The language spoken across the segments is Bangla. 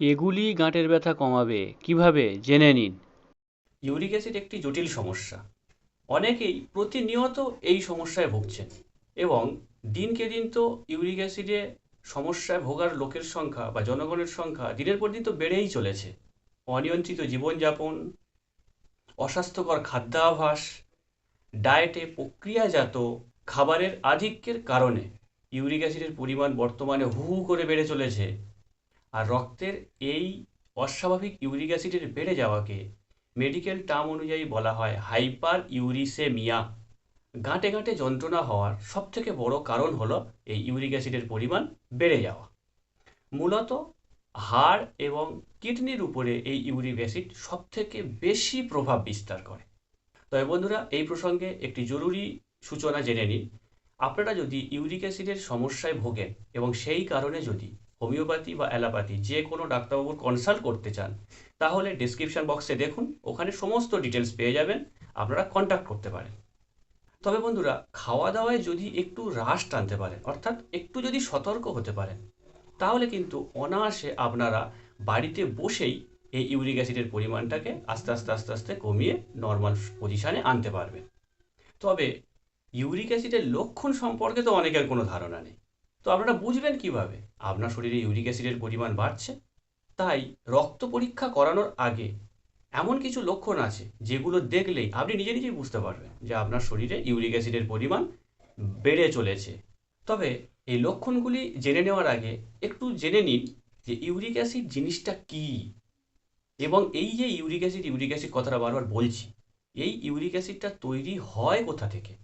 এগুলি গাঁটের ব্যথা কমাবে। কীভাবে? জেনে নিন। ইউরিক অ্যাসিড একটি জটিল সমস্যা। অনেকেই প্রতিনিয়ত এই সমস্যায় ভুগছেন এবং দিনকে দিন তো ইউরিক অ্যাসিডে সমস্যায় ভোগার লোকের সংখ্যা বা জনগণের সংখ্যা দিনের পর দিন তো বেড়েই চলেছে। অনিয়ন্ত্রিত জীবনযাপন, অস্বাস্থ্যকর খাদ্যাভ্যাস, ডায়েটে প্রক্রিয়াজাত খাবারের আধিক্যের কারণে ইউরিক অ্যাসিডের পরিমাণ বর্তমানে হু হু করে বেড়ে চলেছে। আর রক্তের এই অস্বাভাবিক ইউরিক অ্যাসিডের বেড়ে যাওয়াকে মেডিকেল টার্ম অনুযায়ী বলা হয় হাইপার ইউরিসেমিয়া গাঁটে গাঁটে যন্ত্রণা হওয়ার সবথেকে বড় কারণ হলো এই ইউরিক অ্যাসিডের পরিমাণ বেড়ে যাওয়া। মূলত হাড় এবং কিডনির উপরে এই ইউরিক অ্যাসিড সবথেকে বেশি প্রভাব বিস্তার করে। তবে বন্ধুরা, এই প্রসঙ্গে একটি জরুরি সূচনা জেনে নিন। আপনারা যদি ইউরিক অ্যাসিডের সমস্যায় ভোগেন এবং সেই কারণে যদি হোমিওপ্যাথি বা অ্যালোপ্যাথি, যে কোনো ডাক্তারবাবুর কনসাল্ট করতে চান, তাহলে ডিসক্রিপশন বক্সে দেখুন, ওখানে সমস্ত ডিটেলস পেয়ে যাবেন, আপনারা কন্ট্যাক্ট করতে পারেন। তবে বন্ধুরা খাওয়া দাওয়ায় যদি একটু হ্রাস টানতে পারেন, অর্থাৎ একটু যদি সতর্ক হতে পারেন, তাহলে কিন্তু অনায়াসে আপনারা বাড়িতে বসেই এই ইউরিক অ্যাসিডের পরিমাণটাকে আস্তে আস্তে আস্তে আস্তে কমিয়ে নর্মাল পজিশানে আনতে পারবেন। তবে ইউরিক অ্যাসিডের লক্ষণ সম্পর্কে তো অনেকের কোনো ধারণা নেই। তো আপনারা বুঝবেন কীভাবে? আপনার শরীরে ইউরিক অ্যাসিডের পরিমাণ বাড়ছে। তাই রক্ত পরীক্ষা করানোর আগে এমন কিছু লক্ষণ আছে যেগুলো দেখলেই আপনি নিজে নিজেই বুঝতে পারবেন যে আপনার শরীরে ইউরিক অ্যাসিডের পরিমাণ বেড়ে চলেছে। তবে এই লক্ষণগুলি জেনে নেওয়ার আগে একটু জেনে নিন যে ইউরিক অ্যাসিড জিনিসটা কী। এবং এই যে ইউরিক অ্যাসিড ইউরিক অ্যাসিড কথাটা বারবার বলছি, এই ইউরিক অ্যাসিডটা তৈরি হয় কোথা থেকে?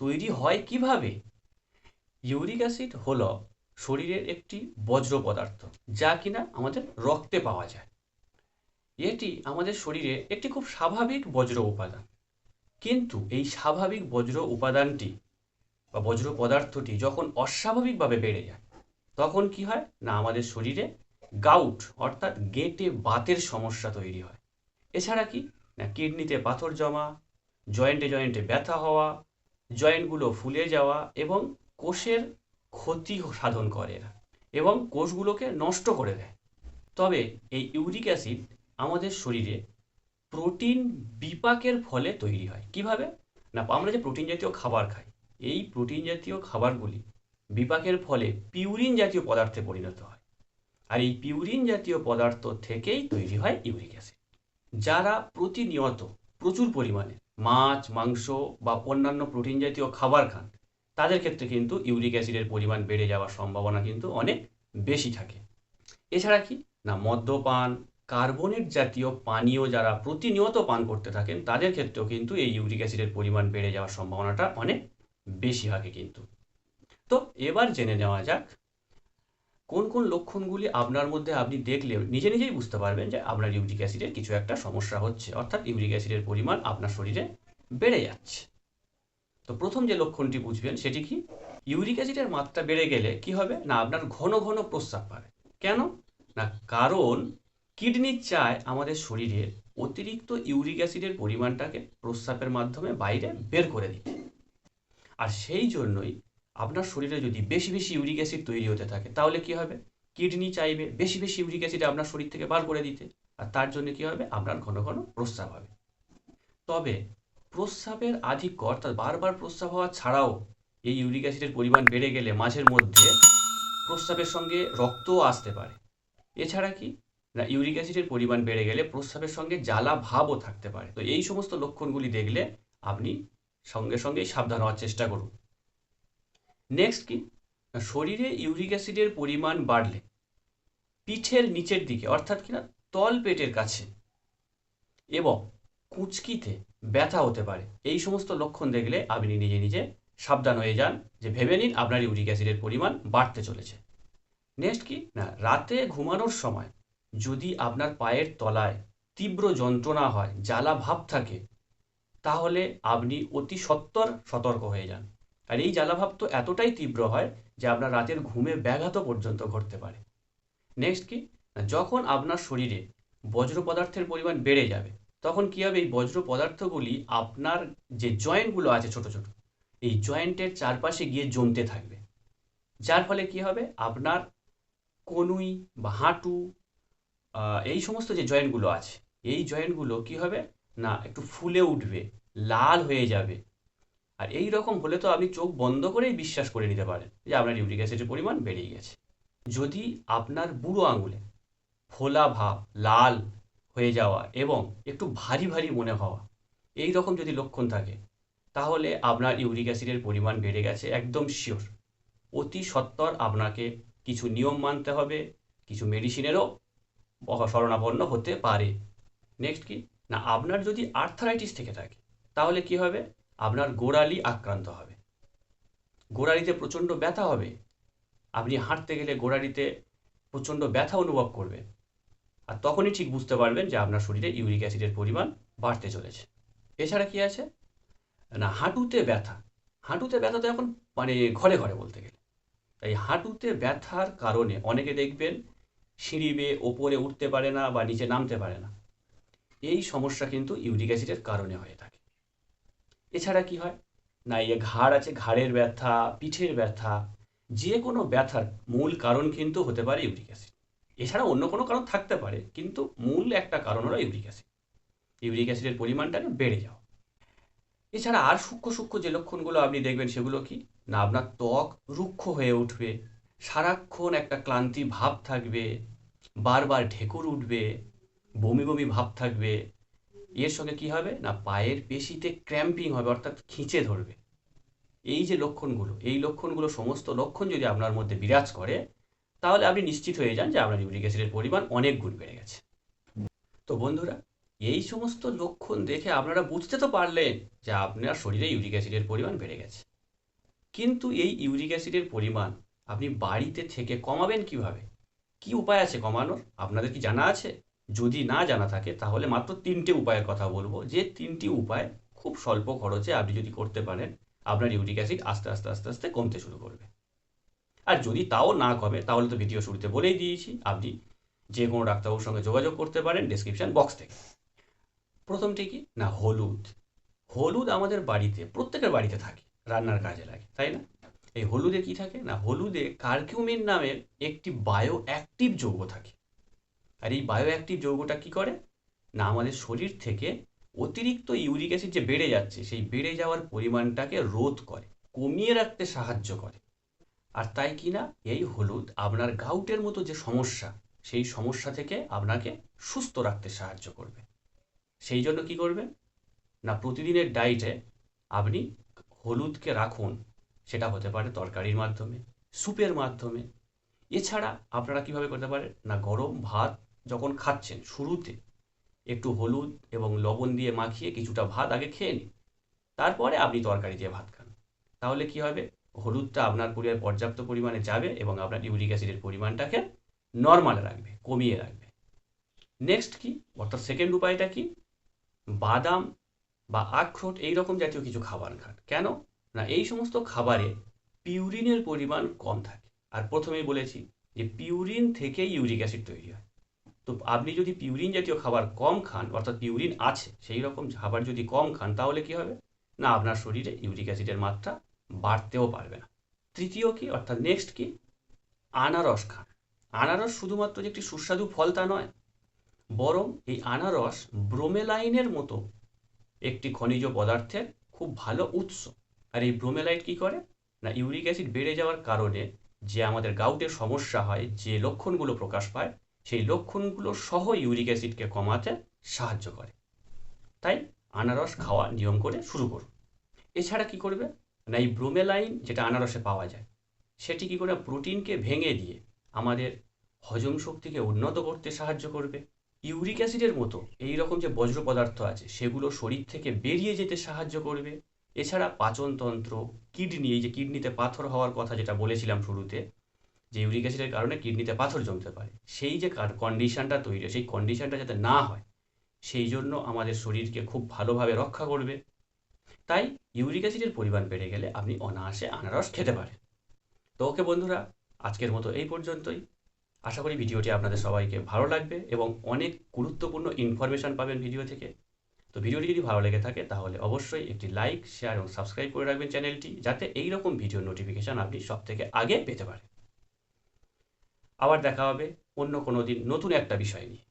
তৈরি হয় কীভাবে? ইউরিক অ্যাসিড হলো শরীরের একটি বজ্র পদার্থ, যা কিনা আমাদের রক্তে পাওয়া যায়। এটি আমাদের শরীরে একটি খুব স্বাভাবিক বজ্র উপাদান। কিন্তু এই স্বাভাবিক বজ্র উপাদানটি বা বজ্র পদার্থটি যখন অস্বাভাবিকভাবে বেড়ে যায়, তখন কি হয়? না, আমাদের শরীরে গাউট অর্থাৎ গেটে বাতের সমস্যা তৈরি হয়। এছাড়া কি? না, কিডনিতে পাথর জমা, জয়েন্টে জয়েন্টে ব্যথা হওয়া, জয়েন্টগুলো ফুলে যাওয়া এবং কোষের ক্ষতি সাধন করে এবং কোষগুলোকে নষ্ট করে দেয়। তবে এই ইউরিক অ্যাসিড আমাদের শরীরে প্রোটিন বিপাকের ফলে তৈরি হয়। কীভাবে? না, আমরা যে প্রোটিন জাতীয় খাবার খাই, এই প্রোটিন জাতীয় খাবারগুলি বিপাকের ফলে পিউরিন জাতীয় পদার্থে পরিণত হয়। আর এই পিউরিন জাতীয় পদার্থ থেকেই তৈরি হয় ইউরিক অ্যাসিড। যারা প্রতিনিয়ত প্রচুর পরিমাণে মাছ, মাংস বা অন্যান্য প্রোটিন জাতীয় খাবার খান তাদের ক্ষেত্রে কিন্তু ইউরিক অ্যাসিডের পরিমাণ বেড়ে যাওয়ার সম্ভাবনা কিন্তু অনেক বেশি থাকে। এছাড়া কি? না, মদ্যপান, কার্বনেট জাতীয় পানীয় যারা প্রতিনিয়ত পান করতে থাকেন, তাদের ক্ষেত্রেও কিন্তু এই ইউরিক অ্যাসিডের পরিমাণ বেড়ে যাওয়ার সম্ভাবনাটা অনেক বেশি থাকে কিন্তু। তো এবার জেনে নেওয়া যাক, কোন কোন লক্ষণগুলি আপনার মধ্যে আপনি দেখলে নিজে নিজেই বুঝতে পারবেন যে আপনার ইউরিক অ্যাসিডের কিছু একটা সমস্যা হচ্ছে, অর্থাৎ ইউরিক অ্যাসিডের পরিমাণ আপনার শরীরে বেড়ে যাচ্ছে। তো প্রথম যে লক্ষণটি বুঝবেন সেটি কি? ইউরিক অ্যাসিডের মাত্রা বেড়ে গেলে কি হবে? না, আপনার ঘন ঘন প্রস্রাব পাবে কেন? না, কারণ কিডনি চায় আমাদের শরীরের অতিরিক্ত ইউরিক অ্যাসিডের পরিমাণটাকে প্রস্রাবের মাধ্যমে বাইরে বের করে দিতে। আর সেই জন্যই আপনার শরীরে যদি বেশি বেশি ইউরিক অ্যাসিড তৈরি হতে থাকে, তাহলে কি হবে? কিডনি চাইবে বেশি বেশি ইউরিক অ্যাসিড আপনার শরীর থেকে বার করে দিতে। আর তার জন্য কি হবে? আপনার ঘন ঘন প্রস্রাব হবে। তবে প্রস্রাবের আধিক্য, অর্থাৎ বারবার প্রস্রাব হওয়া ছাড়াও এই ইউরিক অ্যাসিডের পরিমাণ বেড়ে গেলে মাঝের মধ্যে প্রস্রাবের সঙ্গে রক্তও আসতে পারে। এছাড়া কি? না ইউরিক অ্যাসিডের পরিমাণ বেড়ে গেলে প্রস্রাবের সঙ্গে জ্বালা ভাবও থাকতে পারে। তো এই সমস্ত লক্ষণগুলি দেখলে আপনি সঙ্গে সঙ্গেই সাবধান হওয়ার চেষ্টা করুন। নেক্সট কি? শরীরে ইউরিক অ্যাসিডের পরিমাণ বাড়লে পিঠের নিচের দিকে, অর্থাৎ কিনা তল পেটের কাছে এবং কুঁচকিতে ব্যথা হতে পারে। এই সমস্ত লক্ষণ দেখলে আপনি নিজে নিজে সাবধান হয়ে যান যে ভেবে নিন আপনার ইউরিক অ্যাসিডের পরিমাণ বাড়তে চলেছে। নেক্সট কি? না, রাতে ঘুমানোর সময় যদি আপনার পায়ের তলায় তীব্র যন্ত্রণা হয়, জ্বালা ভাব থাকে, তাহলে আপনি অতি সত্বর সতর্ক হয়ে যান। আর এই জ্বালাভাব তো এতটাই তীব্র হয় যে আপনার রাতের ঘুমে ব্যাঘাত পর্যন্ত ঘটতে পারে। নেক্সট কি? যখন আপনার শরীরে বজ্র পদার্থের পরিমাণ বেড়ে যাবে তখন কী হবে? এই বজ্র পদার্থগুলি আপনার যে জয়েন্টগুলো আছে ছোট ছোট, এই জয়েন্টের চারপাশে গিয়ে জমতে থাকবে। যার ফলে কি হবে? আপনার কনুই বা হাঁটু এই সমস্ত যে জয়েন্টগুলো আছে, এই জয়েন্টগুলো কি হবে? না, একটু ফুলে উঠবে, লাল হয়ে যাবে। আর এই রকম হলে তো আপনি চোখ বন্ধ করেই বিশ্বাস করে নিতে পারেন যে আপনার ইউরিক অ্যাসিডের পরিমাণ বেড়ে গেছে। যদি আপনার বুড়ো আঙুলে ফোলা ভাব, লাল হয়ে যাওয়া এবং একটু ভারী ভারী মনে হওয়া, এই রকম যদি লক্ষণ থাকে, তাহলে আপনার ইউরিক অ্যাসিডের পরিমাণ বেড়ে গেছে একদম শিওর অতি সত্বর আপনাকে কিছু নিয়ম মানতে হবে, কিছু মেডিসিনেরও শরণাপন্ন হতে পারে। নেক্সট কি? না, আপনার যদি আর্থারাইটিস থেকে থাকে, তাহলে কি হবে? আপনার গোড়ালি আক্রান্ত হবে। গোড়ালিতে প্রচণ্ড ব্যথা হবে। আপনি হাঁটতে গেলে গোড়ালিতে প্রচণ্ড ব্যথা অনুভব করবেন আর তখনই ঠিক বুঝতে পারবেন যে আপনার শরীরে ইউরিক অ্যাসিডের পরিমাণ বাড়তে চলেছে। এছাড়া কি আছে? না, হাঁটুতে ব্যথা। হাঁটুতে ব্যথা তো এখন মানে ঘরে ঘরে বলতে গেলে। তাই হাঁটুতে ব্যথার কারণে অনেকে দেখবেন সিঁড়ি বেয়ে ওপরে উঠতে পারে না বা নিচে নামতে পারে না। এই সমস্যা কিন্তু ইউরিক অ্যাসিডের কারণে হয়ে থাকে। এছাড়া কি হয়? না, এই ঘাড় আছে, ঘাড়ের ব্যথা, পিঠের ব্যথা, যে কোনো ব্যথার মূল কারণ কিন্তু হতে পারে ইউরিক অ্যাসিড। এছাড়া অন্য কোনো কারণ থাকতে পারে, কিন্তু মূল একটা কারণ হলো ইউরিক অ্যাসিড। ইউরিক অ্যাসিডের পরিমাণটাকে বেড়ে যাওয়া। এছাড়া আর সূক্ষ্ম সূক্ষ্ম যে লক্ষণগুলো আপনি দেখবেন সেগুলো কি? না আপনার ত্বক রুক্ষ হয়ে উঠবে, সারাক্ষণ একটা ক্লান্তি ভাব থাকবে, বারবার ঢেকুর উঠবে, বমি বমি ভাব থাকবে। এর সঙ্গে কি হবে? না, পায়ের পেশিতে ক্র্যাম্পিং হবে, অর্থাৎ খিঁচে ধরবে। এই যে লক্ষণগুলো, এই লক্ষণগুলো সমস্ত লক্ষণ যদি আপনার মধ্যে বিরাজ করে তাহলে আপনি নিশ্চিত হয়ে যান যে আপনার ইউরিক অ্যাসিডের পরিমাণ অনেক গুণ বেড়ে গেছে। তো বন্ধুরা, এই সমস্ত লক্ষণ দেখে আপনারা বুঝতে তো পারলেন যে আপনার শরীরে ইউরিক অ্যাসিডের পরিমাণ বেড়ে গেছে। কিন্তু এই ইউরিক অ্যাসিডের পরিমাণ আপনি বাড়িতে থেকে কমাবেন কীভাবে? কি উপায় আছে কমানোর? আপনাদের কি জানা আছে? যদি না জানা থাকে, তাহলে মাত্র তিনটে উপায়ের কথা বলব। যে তিনটি উপায় খুব স্বল্প খরচে আপনি যদি করতে পারেন, আপনার ইউরিক অ্যাসিড আস্তে আস্তে আস্তে আস্তে কমতে শুরু করবে। আর যদি তাও না কমে, তাহলে তো ভিডিও শুরুতে বলেই দিয়েছি, আপনি যে কোনো ডাক্তারবাবুর সঙ্গে যোগাযোগ করতে পারেন ডিসক্রিপশন বক্স থেকে। প্রথমটি কি? না, হলুদ। হলুদ আমাদের বাড়িতে, প্রত্যেকের বাড়িতে থাকে, রান্নার কাজে লাগে, তাই না? এই হলুদে কি থাকে? না, হলুদে কার্কিউমিন নামের একটি বায়ো অ্যাক্টিভ যৌগ থাকে। আর এই বায়ো অ্যাক্টিভ যৌগটা কি করে? না, আমাদের শরীর থেকে অতিরিক্ত ইউরিক অ্যাসিড যে বেড়ে যাচ্ছে, সেই বেড়ে যাওয়ার পরিমাণটাকে রোধ করে, কমিয়ে রাখতে সাহায্য করে। আর তাই কি না এই হলুদ আপনার গাউটের মতো যে সমস্যা, সেই সমস্যা থেকে আপনাকে সুস্থ রাখতে সাহায্য করবে। সেই জন্য কি করবেন? না, প্রতিদিনের ডায়েটে আপনি হলুদকে রাখুন, সেটা হতে পারে তরকারির মাধ্যমে স্যুপের মাধ্যমে। এছাড়া আপনারা কীভাবে করতে পারেন? না, গরম ভাত যখন খাচ্ছেন শুরুতে, একটু হলুদ এবং লবণ দিয়ে মাখিয়ে কিছুটা ভাত আগে খেয়ে নিন। তারপরে আপনি তরকারি দিয়ে ভাত খান। তাহলে কি হবে? হলুদটা আপনার পরিবারে পর্যাপ্ত পরিমাণে যাবে এবং আপনার ইউরিক অ্যাসিডের পরিমাণটাকে নর্মালে রাখবে, কমিয়ে রাখবে। নেক্সট কি? অর্থাৎ সেকেন্ড উপায়টা কি? বাদাম বা আখরোট এই রকম জাতীয় কিছু খাবার খান। কেন? না, এই সমস্ত খাবারে পিউরিনের পরিমাণ কম থাকে। আর প্রথমেই বলেছি যে পিউরিন থেকে ইউরিক অ্যাসিড তৈরি হয়। তো আপনি যদি পিউরিন জাতীয় খাবার কম খান, অর্থাৎ পিউরিন আছে, সেই রকম খাবার যদি কম খান, তাহলে কি হবে? না, আপনার শরীরে ইউরিক অ্যাসিডের মাত্রা বাড়তেও পারবে না। তৃতীয় কি? অর্থাৎ নেক্সট কি? আনারস খান। আনারস শুধুমাত্র যে একটি সুস্বাদু ফল তা নয়, বরং এই আনারস ব্রোমেলাইনের মতো একটি খনিজ পদার্থের খুব ভালো উৎস। আর এই ব্রোমেলাইট কি করে? না, ইউরিক অ্যাসিড বেড়ে যাওয়ার কারণে যে আমাদের গাউটের সমস্যা হয়, যে লক্ষণগুলো প্রকাশ পায়, সেই লক্ষণগুলো সহ ইউরিক অ্যাসিডকে কমাতে সাহায্য করে। তাই আনারস খাওয়া নিয়ম করে শুরু করুন। এছাড়া কি করবে? না এই ব্রোমেলাইন যেটা আনারসে পাওয়া যায়, সেটি কি করে প্রোটিনকে ভেঙে দিয়ে আমাদের হজম শক্তিকে উন্নত করতে সাহায্য করবে? ইউরিক অ্যাসিডের মতো এই রকম যে বজ্র পদার্থ আছে, সেগুলো শরীর থেকে বেরিয়ে যেতে সাহায্য করবে। এছাড়া পাচনতন্ত্র, কিডনি, এই যে কিডনিতে পাথর হওয়ার কথা যেটা বলেছিলাম শুরুতে, যে ইউরিক অ্যাসিডের কারণে কিডনিতে পাথর জমতে পারে। সেই যে কন্ডিশনটা তৈরি, সেই কন্ডিশনটা যাতে না হয়, সেই জন্য আমাদের শরীরকে খুব ভালোভাবে রক্ষা করবে। তাই ইউরিক অ্যাসিডের পরিমাণ বেড়ে গেলে আপনি অনায়াসে আনারস খেতে পারেন। তো ওকে বন্ধুরা, আজকের মতো এই পর্যন্তই। আশা করি ভিডিওটি আপনাদের সবাইকে ভালো লাগবে এবং অনেক গুরুত্বপূর্ণ ইনফরমেশান পাবেন ভিডিও থেকে। তো ভিডিওটি যদি ভালো লেগে থাকে, তাহলে অবশ্যই একটি লাইক শেয়ার এবং সাবস্ক্রাইব করে রাখবেন চ্যানেলটি যাতে এই রকম ভিডিও নোটিফিকেশান আপনি সব থেকে আগে পেতে পারেন। আবার দেখা হবে অন্য কোনো দিন নতুন একটা বিষয় নিয়ে।